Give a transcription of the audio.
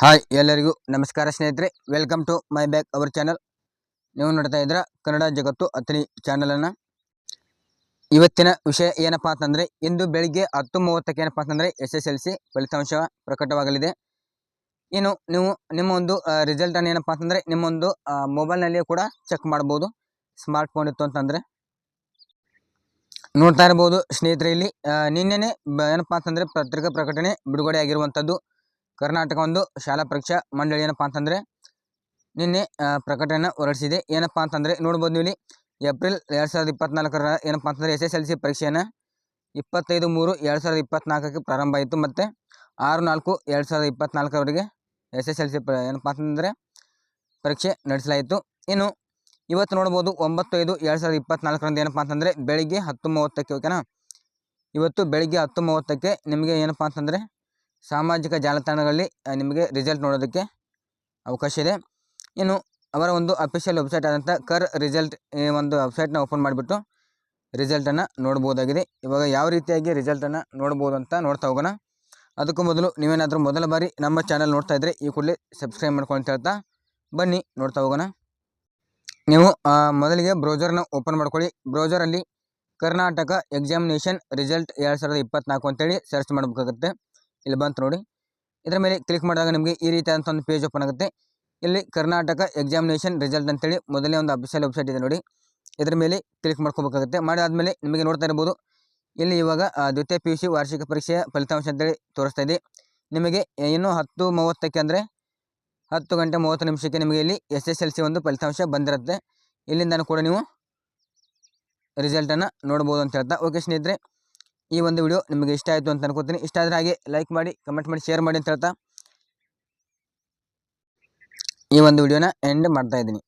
Hi ಎಲ್ಲರಿಗೂ ನಮಸ್ಕಾರ ಸ್ನೇಹಿತರೆ welcome to my back our channel ನೀವು ನೋಡ್ತಾ ಇದ್ರ ಕನ್ನಡ ಜಗತ್ತು ಅತನಿ ಚಾನಲನ್ನು ಇವತ್ತಿನ ವಿಷಯ ಏನಪ್ಪಾ ಅಂತಂದರೆ, ಇಂದು ಬೆಳಿಗ್ಗೆ ಹತ್ತು ಮೂವತ್ತಕ್ಕೆ ಏನಪ್ಪಾ ಅಂತಂದರೆ ಎಸ್ ಎಸ್ ಎಲ್ ಸಿ ಫಲಿತಾಂಶ ಪ್ರಕಟವಾಗಲಿದೆ. ಇನ್ನು ನೀವು ನಿಮ್ಮ ಒಂದು ರಿಸಲ್ಟನ್ನು ಏನಪ್ಪಾ ಅಂತಂದರೆ, ನಿಮ್ಮೊಂದು ಮೊಬೈಲ್ನಲ್ಲಿಯೂ ಕೂಡ ಚೆಕ್ ಮಾಡ್ಬೋದು. ಸ್ಮಾರ್ಟ್ ಫೋನ್ ಇತ್ತು ಅಂತಂದರೆ. ನೋಡ್ತಾ ಇರ್ಬೋದು ಸ್ನೇಹಿತರೆ ಇಲ್ಲಿ ನಿನ್ನೆನೇ ಏನಪ್ಪಾ ಅಂತಂದರೆ ಪತ್ರಿಕಾ ಪ್ರಕಟಣೆ ಬಿಡುಗಡೆ ಆಗಿರುವಂಥದ್ದು ಕರ್ನಾಟಕ ಒಂದು ಶಾಲಾ ಪರೀಕ್ಷಾ ಮಂಡಳಿ ಏನಪ್ಪಾ ಅಂತಂದರೆ ನಿನ್ನೆ ಪ್ರಕಟಣೆ ಹೊರಡಿಸಿದೆ. ಏನಪ್ಪಾ ಅಂತಂದರೆ ನೋಡ್ಬೋದು ನೀವು ಏಪ್ರಿಲ್ ಎರಡು ಸಾವಿರದ ಇಪ್ಪತ್ನಾಲ್ಕರ ಏನಪ್ಪ ಅಂತಂದರೆ ಎಸ್ ಎಸ್ ಎಲ್ ಸಿ ಪರೀಕ್ಷೆಯನ್ನು ಇಪ್ಪತ್ತೈದು ಮೂರು ಎರಡು ಸಾವಿರದ ಇಪ್ಪತ್ನಾಲ್ಕಕ್ಕೆ ಪ್ರಾರಂಭ ಆಯಿತು ಮತ್ತು ಆರು ನಾಲ್ಕು ಎರಡು ಸಾವಿರದ ಇಪ್ಪತ್ನಾಲ್ಕರವರೆಗೆ ಎಸ್ ಎಸ್ ಎಲ್ ಸಿ ಪ, ಏನಪ್ಪಾ ಅಂತಂದರೆ ಪರೀಕ್ಷೆ ನಡೆಸಲಾಯಿತು. ಇನ್ನು ಇವತ್ತು ನೋಡ್ಬೋದು ಒಂಬತ್ತೈದು ಎರಡು ಸಾವಿರದ ಇಪ್ಪತ್ನಾಲ್ಕರಂದು ಏನಪ್ಪ ಅಂತಂದರೆ ಬೆಳಿಗ್ಗೆ ಹತ್ತು ಮೂವತ್ತಕ್ಕೆ ಓಕೆನಾ ಇವತ್ತು ಬೆಳಿಗ್ಗೆ ಹತ್ತು ಮೂವತ್ತಕ್ಕೆ ನಿಮಗೆ ಏನಪ್ಪಾ ಅಂತಂದರೆ ಸಾಮಾಜಿಕ ಜಾಲತಾಣಗಳಲ್ಲಿ ನಿಮಗೆ ರಿಸಲ್ಟ್ ನೋಡೋದಕ್ಕೆ ಅವಕಾಶ ಇದೆ. ಇನ್ನು ಅವರ ಒಂದು ಅಫಿಷಿಯಲ್ ವೆಬ್ಸೈಟ್ ಆದಂಥ ಕರ್ ರಿಸಲ್ಟ್ ಈ ಒಂದು ವೆಬ್ಸೈಟ್ನ ಓಪನ್ ಮಾಡಿಬಿಟ್ಟು ರಿಸಲ್ಟನ್ನು ನೋಡ್ಬೋದಾಗಿದೆ. ಇವಾಗ ಯಾವ ರೀತಿಯಾಗಿ ರಿಸಲ್ಟನ್ನು ನೋಡ್ಬೋದು ಅಂತ ನೋಡ್ತಾ ಹೋಗೋಣ. ಅದಕ್ಕೂ ಮೊದಲು ನೀವೇನಾದರೂ ಮೊದಲ ಬಾರಿ ನಮ್ಮ ಚಾನಲ್ ನೋಡ್ತಾ ಇದ್ದರೆ ಈ ಕೂಡಲೇ ಸಬ್ಸ್ಕ್ರೈಬ್ ಮಾಡ್ಕೊಂಡು ಹೇಳ್ತಾ ಬನ್ನಿ ನೋಡ್ತಾ ಹೋಗೋಣ. ನೀವು ಮೊದಲಿಗೆ ಬ್ರೌಸರ್ನ ಓಪನ್ ಮಾಡ್ಕೊಳ್ಳಿ. ಬ್ರೌಸರಲ್ಲಿ ಕರ್ನಾಟಕ ಎಕ್ಸಾಮಿನೇಷನ್ ರಿಸಲ್ಟ್ ಎರಡು ಸಾವಿರದ ಇಪ್ಪತ್ತ್ನಾಲ್ಕು ಅಂತೇಳಿ ಸರ್ಚ್ ಮಾಡಬೇಕಾಗುತ್ತೆ. ಇಲ್ಲಿ ಬಂತು ನೋಡಿ. ಇದರ ಮೇಲೆ ಕ್ಲಿಕ್ ಮಾಡಿದಾಗ ನಿಮಗೆ ಈ ರೀತಿಯಾದಂಥ ಒಂದು ಪೇಜ್ ಓಪನ್ ಆಗುತ್ತೆ. ಇಲ್ಲಿ ಕರ್ನಾಟಕ ಎಕ್ಸಾಮಿನೇಷನ್ ರಿಸಲ್ಟ್ ಅಂತೇಳಿ ಮೊದಲೇ ಒಂದು ಅಫಿಷಿಯಲ್ ವೆಬ್ಸೈಟ್ ಇದೆ ನೋಡಿ. ಇದರ ಮೇಲೆ ಕ್ಲಿಕ್ ಮಾಡ್ಕೋಬೇಕಾಗುತ್ತೆ. ಮಾಡಾದ್ಮೇಲೆ ನಿಮಗೆ ನೋಡ್ತಾ ಇರ್ಬೋದು. ಇಲ್ಲಿ ಇವಾಗ ದ್ವಿತೀಯ ಪಿ ಯು ವಾರ್ಷಿಕ ಪರೀಕ್ಷೆಯ ಫಲಿತಾಂಶ ಅಂತೇಳಿ ತೋರಿಸ್ತಾ ಇದೆ. ನಿಮಗೆ ಏನು ಹತ್ತು ಮೂವತ್ತಕ್ಕೆ ಅಂದರೆ ಹತ್ತು ಗಂಟೆ ಮೂವತ್ತು ನಿಮಿಷಕ್ಕೆ ನಿಮಗೆ ಇಲ್ಲಿ ಎಸ್ ಎಸ್ ಎಲ್ ಸಿ ಒಂದು ಫಲಿತಾಂಶ ಬಂದಿರುತ್ತೆ. ಇಲ್ಲಿಂದನೂ ಕೂಡ ನೀವು ರಿಸಲ್ಟನ್ನು ನೋಡ್ಬೋದು ಅಂತ ಹೇಳ್ತಾ. ಓಕೆ ಸ್ನೇಹಿತರೆ ಈ ಒಂದು ವಿಡಿಯೋ ನಿಮಗೆ ಇಷ್ಟ ಆಯಿತು ಅಂತ ಅನ್ಕೋತೀನಿ. ಇಷ್ಟ ಆದರೆ ಹಾಗೆ ಲೈಕ್ ಮಾಡಿ ಕಮೆಂಟ್ ಮಾಡಿ ಶೇರ್ ಮಾಡಿ ಅಂತ ಹೇಳ್ತಾ ಈ ಒಂದು ವಿಡಿಯೋನ ಎಂಡ್ ಮಾಡ್ತಾ ಇದ್ದೀನಿ.